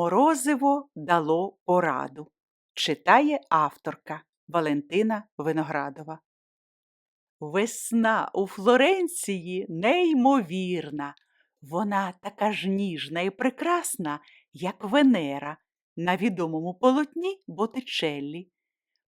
Морозиво дало пораду. Читає авторка Валентина Виноградова. Весна у Флоренції неймовірна. Вона така ж ніжна і прекрасна, як Венера на відомому полотні Боттичеллі.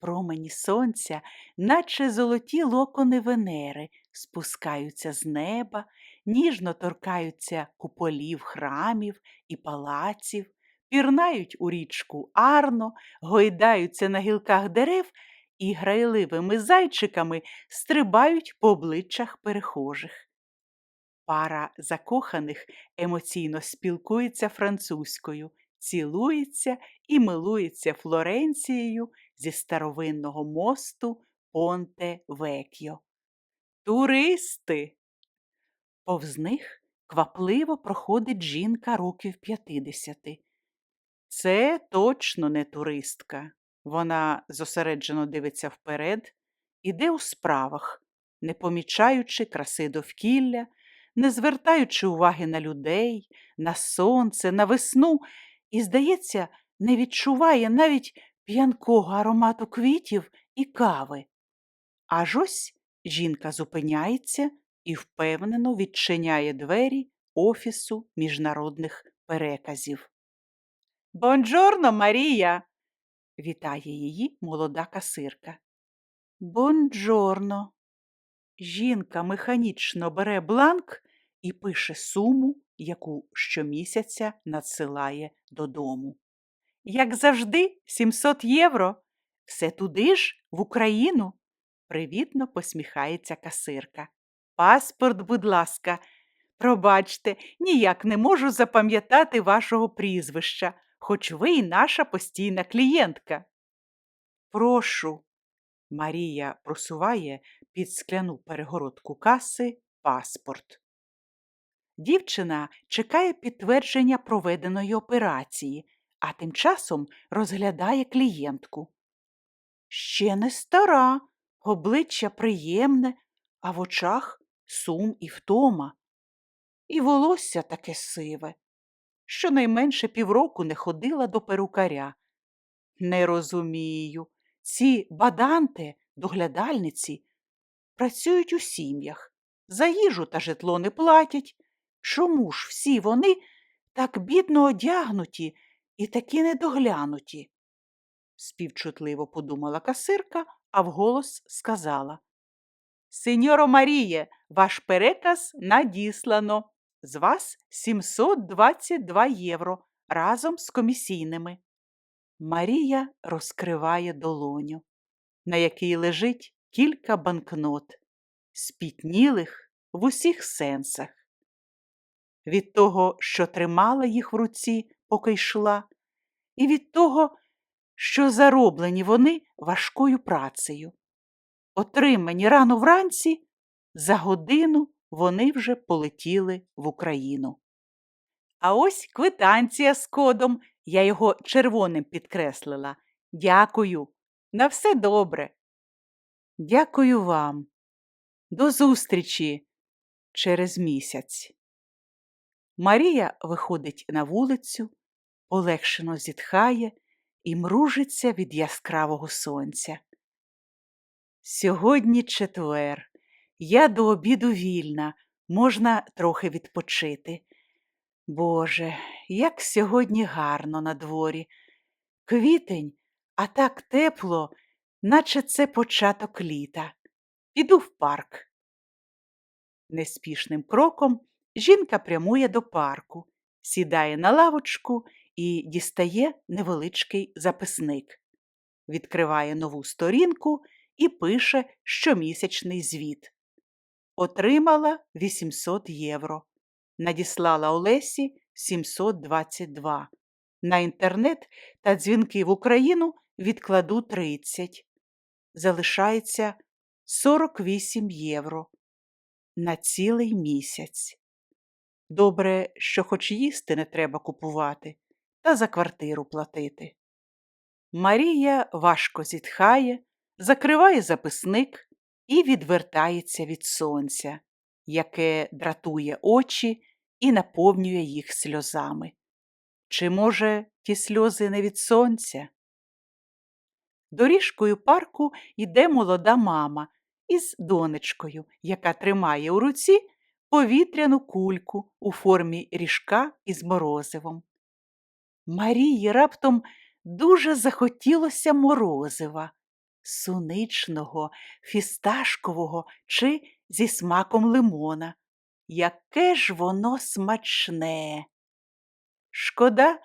Промені сонця, наче золоті локони Венери, спускаються з неба, ніжно торкаються куполів храмів і палаців, пірнають у річку Арно, гойдаються на гілках дерев і грайливими зайчиками стрибають по обличчях перехожих. Пара закоханих емоційно спілкується французькою, цілується і милується Флоренцією зі старовинного мосту Понте Векьо. Туристи! Повз них квапливо проходить жінка років п'ятидесяти. Це точно не туристка. Вона зосереджено дивиться вперед, іде у справах, не помічаючи краси довкілля, не звертаючи уваги на людей, на сонце, на весну, і, здається, не відчуває навіть п'янкого аромату квітів і кави. Аж ось жінка зупиняється і впевнено відчиняє двері Офісу міжнародних переказів. Бонджорно, Марія! вітає її молода касирка. Бонджорно. Жінка механічно бере бланк і пише суму, яку щомісяця надсилає додому. Як завжди, 700 євро. Все туди ж, в Україну, привітно посміхається касирка. Паспорт, будь ласка, пробачте, ніяк не можу запам'ятати вашого прізвища, хоч ви і наша постійна клієнтка. Прошу. Марія просуває під скляну перегородку каси паспорт. Дівчина чекає підтвердження проведеної операції, а тим часом розглядає клієнтку. Ще не стара, обличчя приємне, а в очах сум і втома. І волосся таке сиве, щонайменше півроку не ходила до перукаря. Не розумію, ці баданти, доглядальниці, працюють у сім'ях, за їжу та житло не платять. Чому ж всі вони так бідно одягнуті і такі недоглянуті? співчутливо подумала касирка, а вголос сказала. Сеньоро Маріє, ваш переказ надіслано. З вас 722 євро разом з комісійними. Марія розкриває долоню, на якій лежить кілька банкнот, спітнілих в усіх сенсах. Від того, що тримала їх в руці, поки йшла, і від того, що зароблені вони важкою працею. Отримані рано вранці, за годину вони вже полетіли в Україну. А ось квитанція з кодом, я його червоним підкреслила. Дякую. На все добре. Дякую вам. До зустрічі через місяць. Марія виходить на вулицю, полегшено зітхає і мружиться від яскравого сонця. Сьогодні четвер. Я до обіду вільна, можна трохи відпочити. Боже, як сьогодні гарно на дворі. Квітень, а так тепло, наче це початок літа. Піду в парк. Неспішним кроком жінка прямує до парку, сідає на лавочку і дістає невеличкий записник, відкриває нову сторінку і пише щомісячний звіт. Отримала 800 євро. Надіслала Олесі 722. На інтернет та дзвінки в Україну відкладу 30. Залишається 48 євро на цілий місяць. Добре, що хоч їсти не треба купувати та за квартиру платити. Марія важко зітхає, закриває записник і відвертається від сонця, яке дратує очі і наповнює їх сльозами. Чи, може, ті сльози не від сонця? Доріжкою парку йде молода мама із донечкою, яка тримає у руці повітряну кульку у формі ріжка із морозивом. Марії раптом дуже захотілося морозива, суничного, фісташкового чи зі смаком лимона. Яке ж воно смачне! Шкода,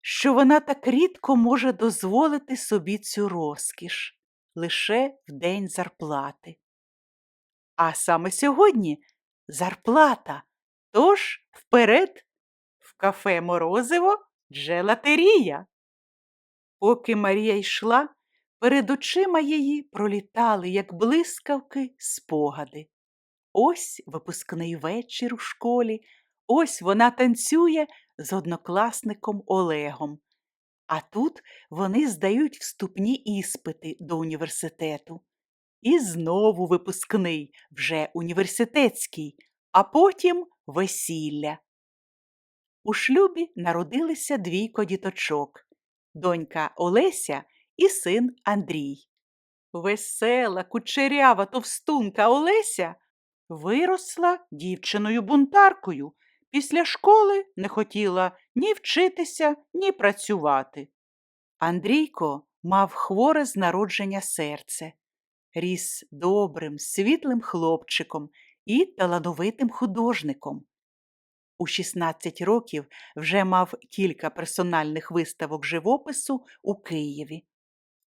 що вона так рідко може дозволити собі цю розкіш лише в день зарплати. А саме сьогодні зарплата. Тож вперед в кафе Морозиво джелатерія. Поки Марія йшла, перед очима її пролітали, як блискавки, спогади. Ось випускний вечір у школі, ось вона танцює з однокласником Олегом. А тут вони здають вступні іспити до університету. І знову випускний, вже університетський, а потім весілля. У шлюбі народилися двійко діточок донька Олеся і син Андрій. Весела, кучерява товстунка Олеся виросла дівчиною бунтаркою. Після школи не хотіла ні вчитися, ні працювати. Андрійко мав хворе з народження серце, ріс добрим, світлим хлопчиком і талановитим художником. У 16 років вже мав кілька персональних виставок живопису у Києві.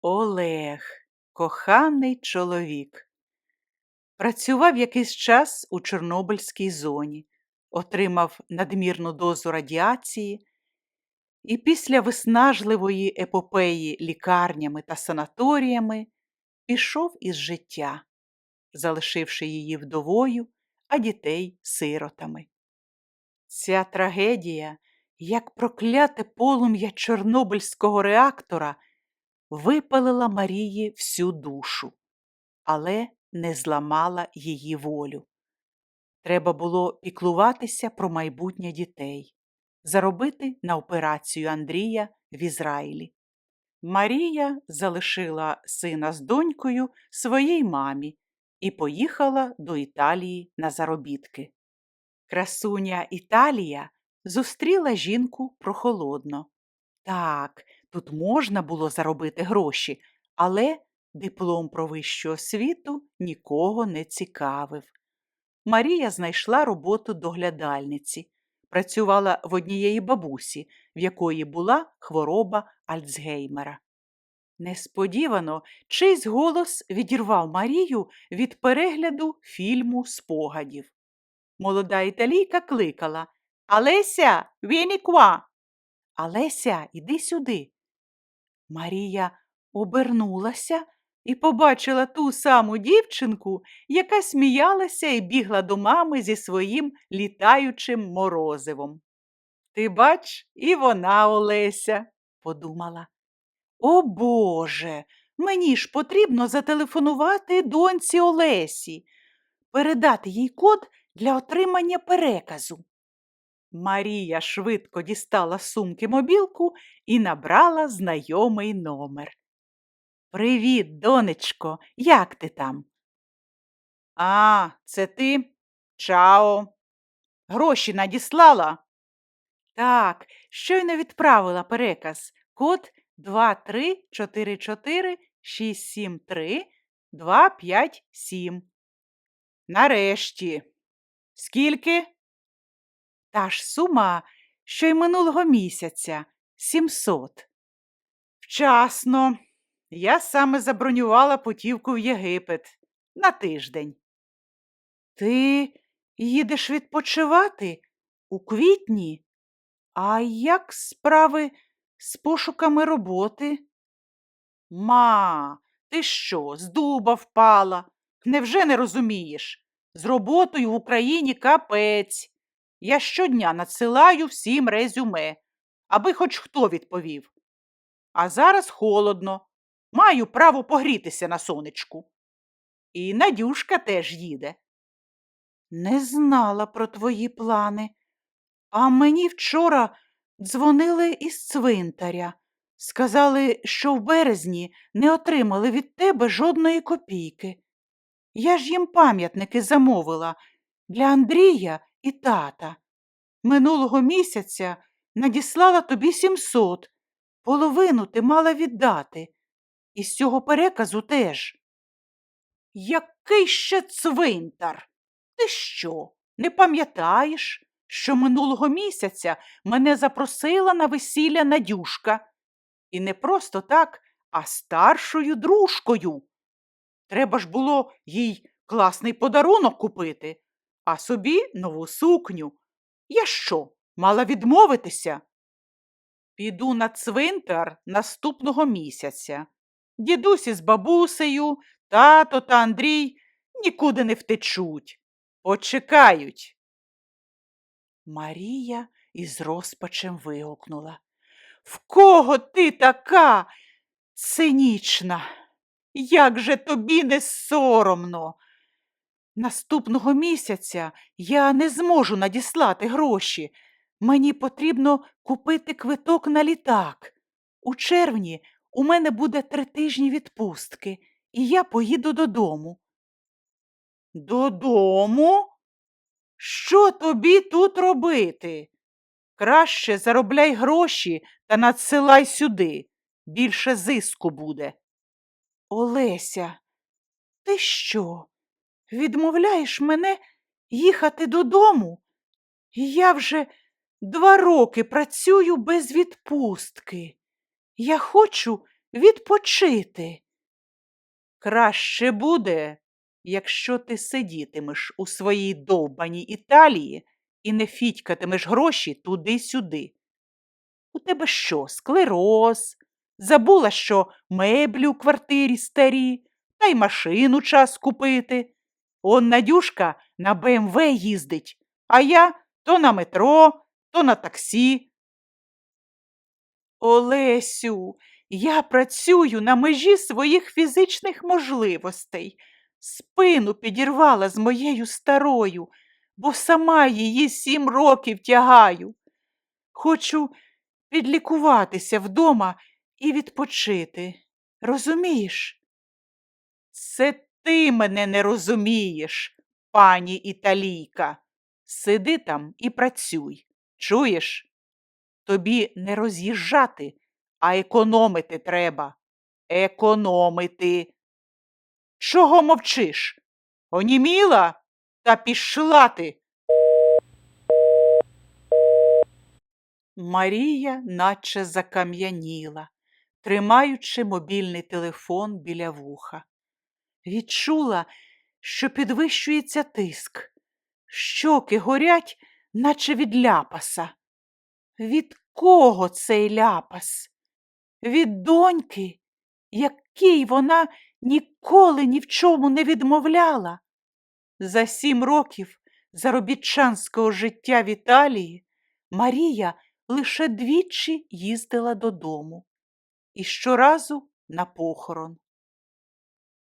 Олег, коханий чоловік. Працював якийсь час у Чорнобильській зоні, отримав надмірну дозу радіації і після виснажливої епопеї лікарнями та санаторіями пішов із життя, залишивши її вдовою, а дітей сиротами. Ця трагедія, як прокляте полум'я Чорнобильського реактора, випалила Марії всю душу, але не зламала її волю. Треба було піклуватися про майбутнє дітей, заробити на операцію Андрія в Ізраїлі. Марія залишила сина з донькою своїй мамі і поїхала до Італії на заробітки. Красуня Італія зустріла жінку прохолодно. Так, тут можна було заробити гроші, але диплом про вищу освіту нікого не цікавив. Марія знайшла роботу доглядальниці, працювала в однієї бабусі, в якої була хвороба Альцгеймера. Несподівано чийсь голос відірвав Марію від перегляду фільму спогадів. Молода італійка кликала Алеся, qua!» Алеся, іди сюди. Марія обернулася і побачила ту саму дівчинку, яка сміялася і бігла до мами зі своїм літаючим морозивом. Ти бач, і вона Олеся, подумала. О Боже, мені ж потрібно зателефонувати доньці Олесі, передати їй код для отримання переказу. Марія швидко дістала сумки мобілку і набрала знайомий номер. Привіт, донечко, як ти там? А, це ти? Чао. Гроші надіслала? Так, щойно відправила переказ. Код 2344 673 257. Нарешті. Скільки? Та ж сума, що й минулого місяця 700. Вчасно. Я саме забронювала путівку в Єгипет на тиждень. Ти їдеш відпочивати у квітні? А як справи з пошуками роботи? Ма, ти що, з дуба впала? Невже не розумієш? З роботою в Україні капець. Я щодня надсилаю всім резюме, аби хоч хто відповів. А зараз холодно, маю право погрітися на сонечку. І Надюшка теж їде. Не знала про твої плани. А мені вчора Дзвонили із цвинтаря. Сказали, що в березні не отримали від тебе жодної копійки. Я ж їм пам'ятники замовила для Андрія і тата. Минулого місяця надіслала тобі 700. Половину ти мала віддати. І з цього переказу теж. Який ще цвинтар? Ти що, не пам'ятаєш, що минулого місяця мене запросила на весілля Надюшка? І не просто так, а старшою дружкою. Треба ж було їй класний подарунок купити, а собі нову сукню. Я що, мала відмовитися? Піду на цвинтар наступного місяця. Дідусь із бабусею, тато та Андрій нікуди не втечуть. Почекають. Марія із розпачем вигукнула. В кого ти така цинічна? Як же тобі не соромно? Наступного місяця я не зможу надіслати гроші. Мені потрібно купити квиток на літак. У червні у мене буде три тижні відпустки, і я поїду додому. Додому? Що тобі тут робити? Краще заробляй гроші та надсилай сюди. Більше зиску буде. Олеся, ти що? Відмовляєш мене їхати додому? Я вже два роки працюю без відпустки. Я хочу відпочити. Краще буде, якщо ти сидітимеш у своїй довбаній Італії і не фітькатимеш гроші туди-сюди. У тебе що, склероз? Забула, що меблі у квартирі старі, та й машину час купити. Он Надюшка на БМВ їздить, а я то на метро, то на таксі. Олесю, я працюю на межі своїх фізичних можливостей. Спину підірвала з моєю старою, бо сама її сім років тягаю. Хочу підлікуватися вдома і відпочити. Розумієш? Це ти мене не розумієш, пані італійка. Сиди там і працюй. Чуєш? Тобі не роз'їжджати, а економити треба. Економити. Чого мовчиш? Оніміла? Та пішла ти. Марія наче закам'яніла, тримаючи мобільний телефон біля вуха. Відчула, що підвищується тиск. Щоки горять, наче від ляпаса. Від кого цей ляпас? Від доньки, якій вона ніколи ні в чому не відмовляла. За сім років заробітчанського життя в Італії Марія лише двічі їздила додому і щоразу на похорон.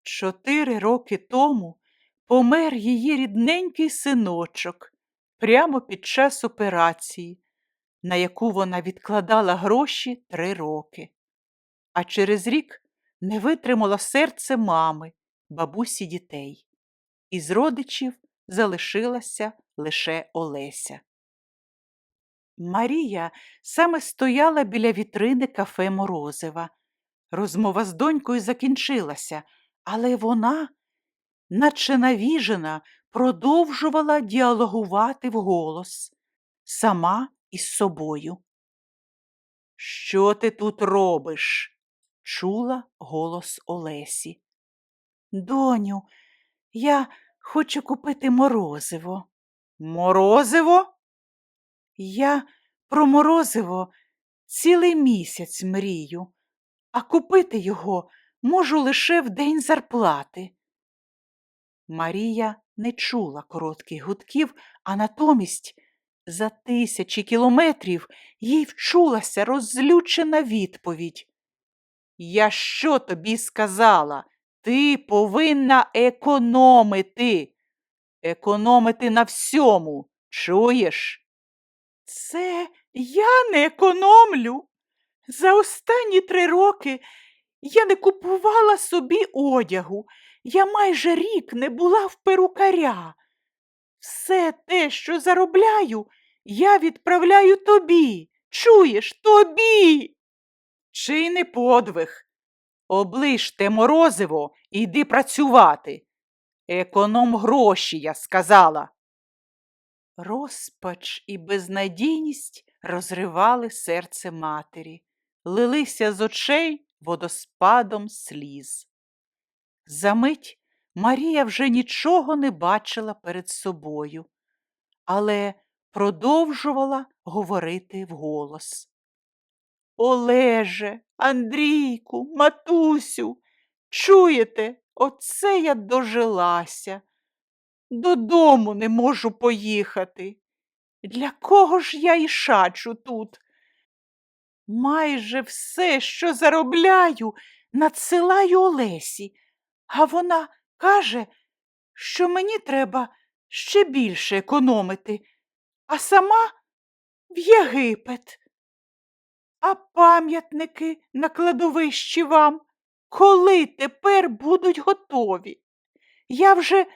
Чотири роки тому помер її рідненький синочок прямо під час операції, на яку вона відкладала гроші три роки. А через рік не витримало серце мами, бабусі дітей. Із родичів залишилася лише Олеся. Марія саме стояла біля вітрини кафе Морозива. Розмова з донькою закінчилася, але вона, наче навіжена, продовжувала діалогувати вголос, сама із собою. Що ти тут робиш? чула голос Олесі. Доню, я хочу купити морозиво. Морозиво? Я про морозиво цілий місяць мрію, а купити його можу лише в день зарплати. Марія не чула коротких гудків, а натомість за тисячі кілометрів їй вчулася розлючена відповідь. Я що тобі сказала? Ти повинна економити. Економити на всьому, чуєш? Це Я не економлю. За останні три роки я не купувала собі одягу. Я майже рік не була в перукаря. Все те, що заробляю, я відправляю тобі. Чуєш, тобі. Чи не подвиг? Оближ те морозиво і йди працювати. Економ гроші, я сказала. Розпач і безнадійність розривали серце матері, лилися з очей водоспадом сліз. Замить Марія вже нічого не бачила перед собою, але продовжувала говорити вголос. Олеже, Андрійку, матусю, чуєте, оце я дожилася. Додому не можу поїхати. Для кого ж я і шачу тут? Майже все, що заробляю, надсилаю Олесі, а вона каже, що мені треба ще більше економити, а сама в Єгипет. А пам'ятники на кладовищі вам коли тепер будуть готові? Я вже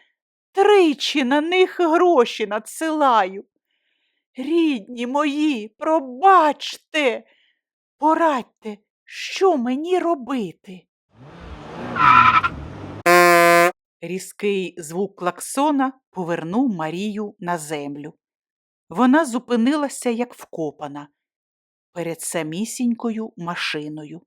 тричі на них гроші надсилаю. Рідні мої, пробачте, порадьте, що мені робити. Різкий звук клаксона повернув Марію на землю. Вона зупинилася, як вкопана, перед самісінькою машиною.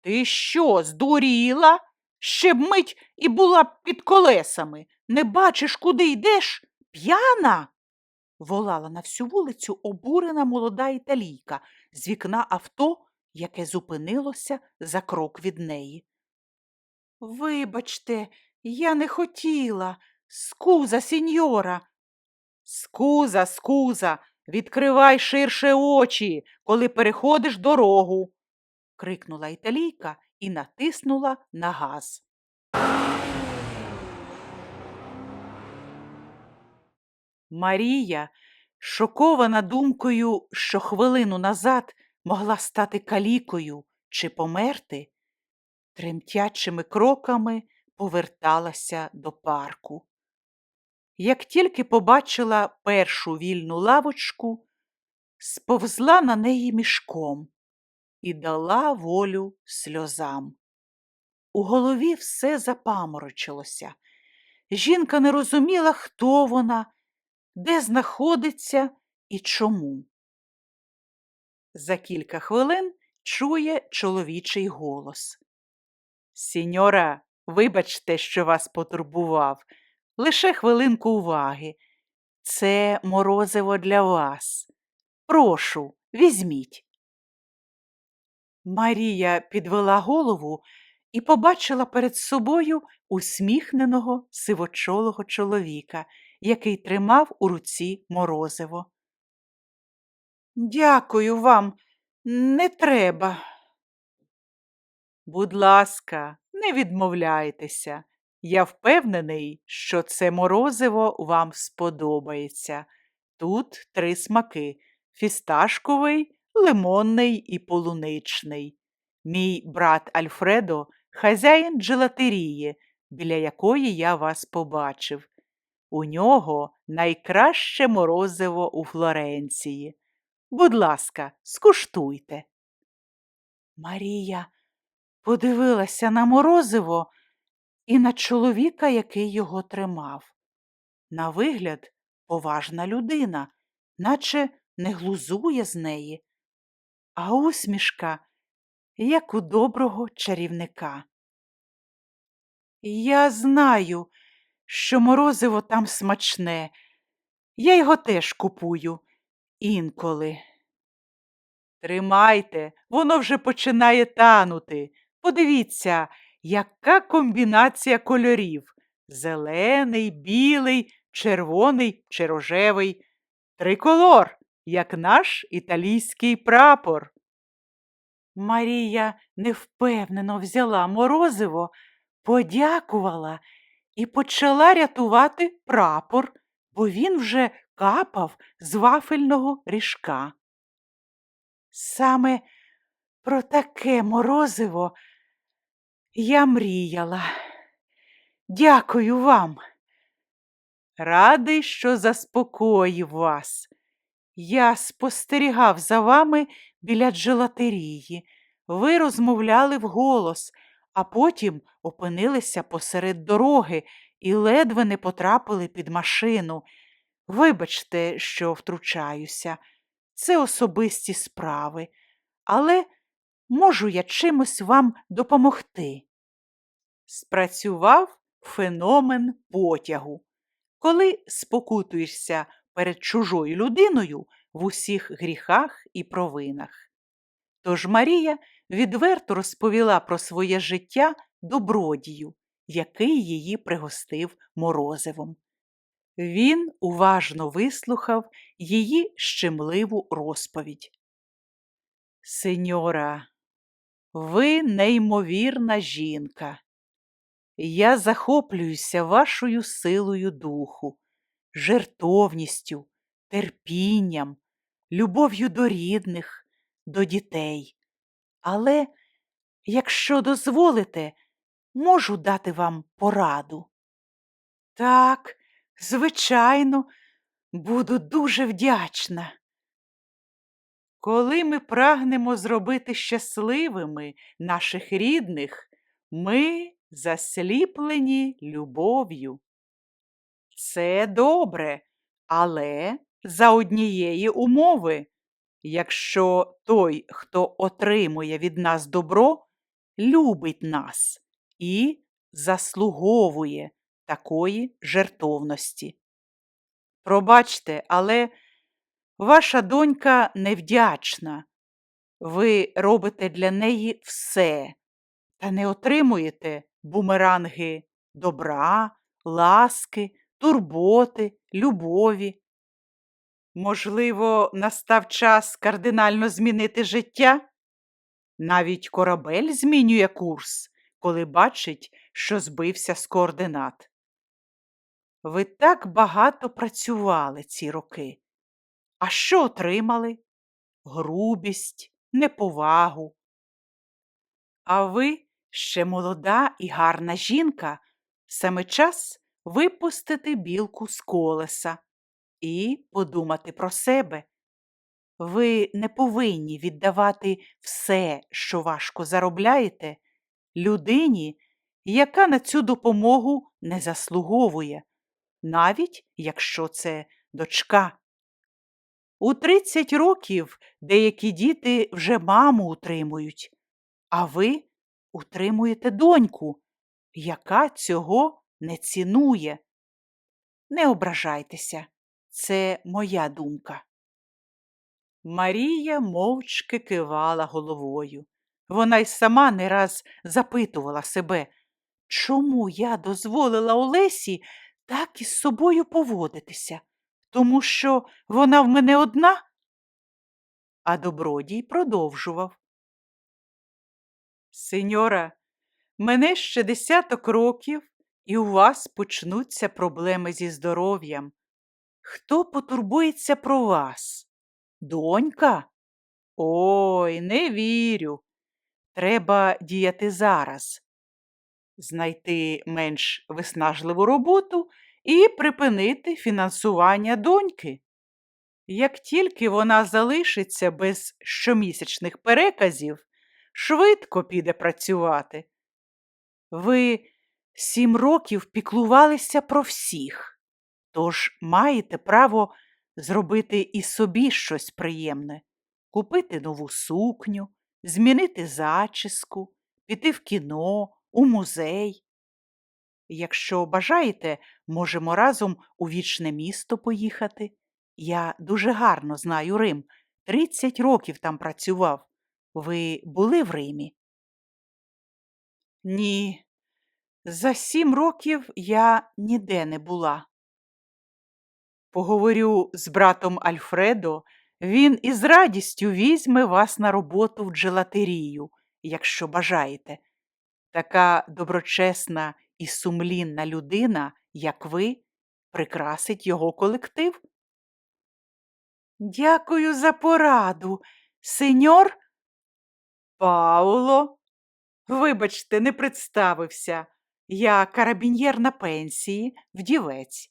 Ти що, здуріла? Ще б мить і була б під колесами. Не бачиш, куди йдеш? П'яна? волала на всю вулицю обурена молода італійка з вікна авто, яке зупинилося за крок від неї. Вибачте, я не хотіла. Скуза, сіньора. Скуза, скуза, відкривай ширше очі, коли переходиш дорогу. крикнула італійка і натиснула на газ. Марія, шокована думкою, що хвилину назад могла стати калікою чи померти, тремтячими кроками поверталася до парку. Як тільки побачила першу вільну лавочку, сповзла на неї мішком і дала волю сльозам. У голові все запаморочилося. Жінка не розуміла, хто вона, де знаходиться і чому. За кілька хвилин чує чоловічий голос. Сіньора, вибачте, що вас потурбував. Лише хвилинку уваги. Це морозиво для вас. Прошу, візьміть. Марія підвела голову і побачила перед собою усміхненого сивочолого чоловіка, який тримав у руці морозиво. Дякую вам, не треба. Будь ласка, не відмовляйтеся. Я впевнений, що це морозиво вам сподобається. Тут три смаки фісташковий, лимонний і полуничний. Мій брат Альфредо хазяїн джелатерії, біля якої я вас побачив. У нього найкраще морозиво у Флоренції. Будь ласка, скуштуйте. Марія подивилася на морозиво і на чоловіка, який його тримав. На вигляд, поважна людина, наче не глузує з неї, а усмішка, як у доброго чарівника. Я знаю, що морозиво там смачне. Я його теж купую інколи. Тримайте, воно вже починає танути. Подивіться, яка комбінація кольорів зелений, білий, червоний чи рожевий. Триколор, як наш італійський прапор. Марія невпевнено взяла морозиво, подякувала і почала рятувати прапор, бо він вже капав з вафельного ріжка. Саме про таке морозиво я мріяла. Дякую вам. Радий, що заспокоїв вас. Я спостерігав за вами біля джелатерії. Ви розмовляли вголос, а потім опинилися посеред дороги і ледве не потрапили під машину. Вибачте, що втручаюся. Це особисті справи, але можу я чимось вам допомогти. Спрацював феномен потягу. Коли спокутуєшся перед чужою людиною в усіх гріхах і провинах. Тож Марія відверто розповіла про своє життя добродію, який її пригостив морозивом. Він уважно вислухав її щемливу розповідь. Сеньора, ви неймовірна жінка. Я захоплююся вашою силою духу, жертовністю, терпінням, любов'ю до рідних, до дітей. Але, якщо дозволите, можу дати вам пораду. Так, звичайно, буду дуже вдячна. Коли ми прагнемо зробити щасливими наших рідних, ми засліплені любов'ю. Це добре, але за однієї умови. Якщо той, хто отримує від нас добро, любить нас і заслуговує такої жертовності. Пробачте, але ваша донька невдячна. Ви робите для неї все та не отримуєте бумеранги добра, ласки, турботи, любові. Можливо, настав час кардинально змінити життя? Навіть корабель змінює курс, коли бачить, що збився з координат. Ви так багато працювали ці роки. А що отримали? Грубість, неповагу. А ви ще молода і гарна жінка, саме час випустити білку з колеса і подумати про себе. Ви не повинні віддавати все, що важко заробляєте, людині, яка на цю допомогу не заслуговує, навіть якщо це дочка. У 30 років деякі діти вже маму утримують, а ви утримуєте доньку, яка цього не цінує. Не ображайтеся, це моя думка. Марія мовчки кивала головою. Вона й сама не раз запитувала себе, чому я дозволила Олесі так із собою поводитися, тому що вона в мене одна? А добродій продовжував. Сеньора, мене ще десяток років, і у вас почнуться проблеми зі здоров'ям. Хто потурбується про вас? Донька? Ой, не вірю. Треба діяти зараз, знайти менш виснажливу роботу і припинити фінансування доньки. Як тільки вона залишиться без щомісячних переказів, швидко піде працювати. Ви сім років піклувалися про всіх, тож маєте право зробити і собі щось приємне, купити нову сукню, змінити зачіску, піти в кіно, у музей. Якщо бажаєте, можемо разом у вічне місто поїхати. Я дуже гарно знаю Рим, 30 років там працював. Ви були в Римі? Ні, за сім років я ніде не була. Поговорю з братом Альфредо, він із радістю візьме вас на роботу в джелатерію, якщо бажаєте. Така доброчесна і сумлінна людина, як ви, прикрасить його колектив. Дякую за пораду. Сеньор Пауло. Вибачте, не представився. Я карабінєр на пенсії, вдівець.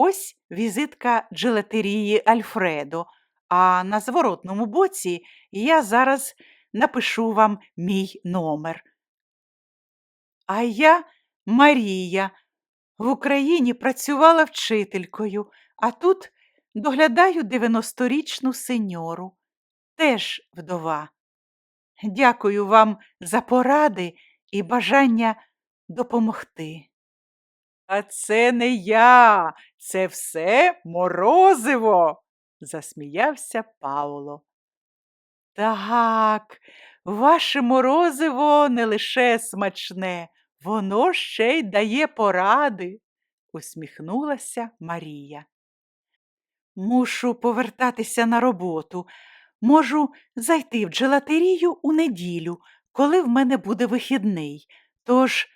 Ось візитка джилетерії Альфредо, а на зворотному боці я зараз напишу вам мій номер. А я Марія. В Україні працювала вчителькою, а тут доглядаю 90-річну сеньору, теж вдова. Дякую вам за поради і бажання допомогти. А це не я, це все морозиво, засміявся Пауло. Так, ваше морозиво не лише смачне, воно ще й дає поради, усміхнулася Марія. Мушу повертатися на роботу. Можу зайти в джелатерію у неділю, коли в мене буде вихідний. Тож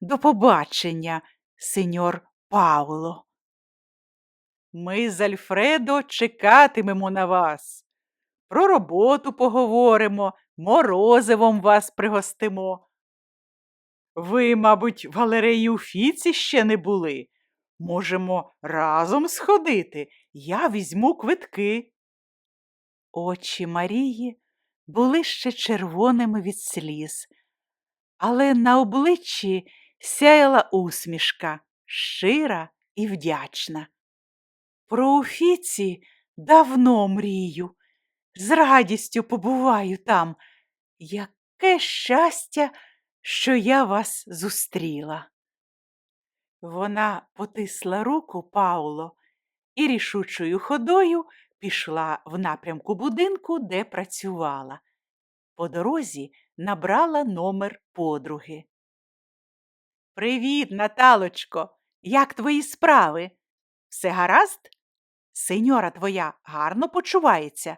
до побачення, сеньор Пауло. Ми з Альфредо чекатимемо на вас. Про роботу поговоримо, морозивом вас пригостимо. Ви, мабуть, в галереї Уфіці ще не були. Можемо разом сходити. Я візьму квитки. Очі Марії були ще червоними від сліз, але на обличчі сяяла усмішка, щира і вдячна. Про Уфіці давно мрію, з радістю побуваю там. Яке щастя, що я вас зустріла. Вона потисла руку Пауло і рішучою ходою пішла в напрямку будинку, де працювала. По дорозі набрала номер подруги. Привіт, Наталочко! Як твої справи? Все гаразд? Сеньора твоя гарно почувається?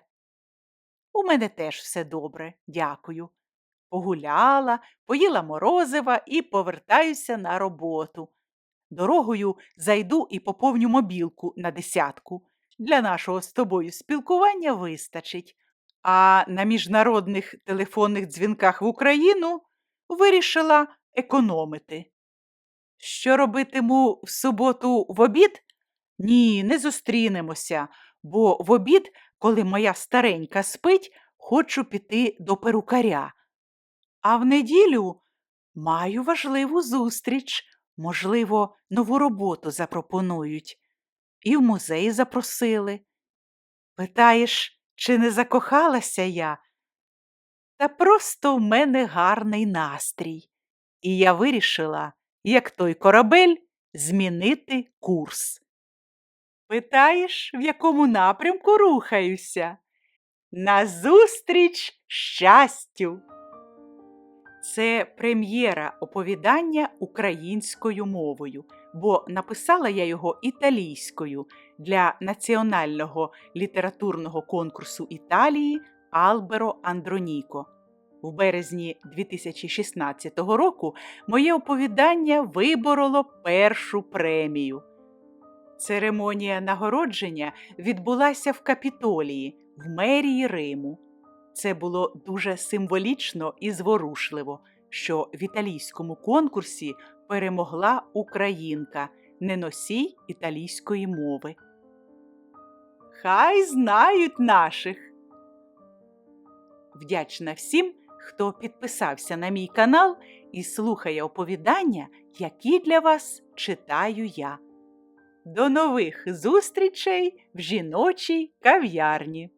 У мене теж все добре, дякую. Погуляла, поїла морозива і повертаюся на роботу. Дорогою зайду і поповню мобілку на десятку. Для нашого з тобою спілкування вистачить. А на міжнародних телефонних дзвінках в Україну вирішила економити. Що робитиму в суботу в обід? Ні, не зустрінемося, бо в обід, коли моя старенька спить, хочу піти до перукаря. А в неділю маю важливу зустріч, можливо, нову роботу запропонують. І в музей запросили. Питаєш, чи не закохалася я? Та просто в мене гарний настрій, і я вирішила, як той корабель, змінити курс. Питаєш, в якому напрямку рухаюся? Назустріч щастю. Це прем'єра оповідання українською мовою, бо написала я його італійською для національного літературного конкурсу Італії Алберо Андроніко. В березні 2016 року моє оповідання вибороло першу премію. Церемонія нагородження відбулася в Капітолії в мерії Риму. Це було дуже символічно і зворушливо, що в італійському конкурсі перемогла українка, неносій італійської мови. Хай знають наших. Вдячна всім, хто підписався на мій канал і слухає оповідання, які для вас читаю я. До нових зустрічей в жіночій кав'ярні!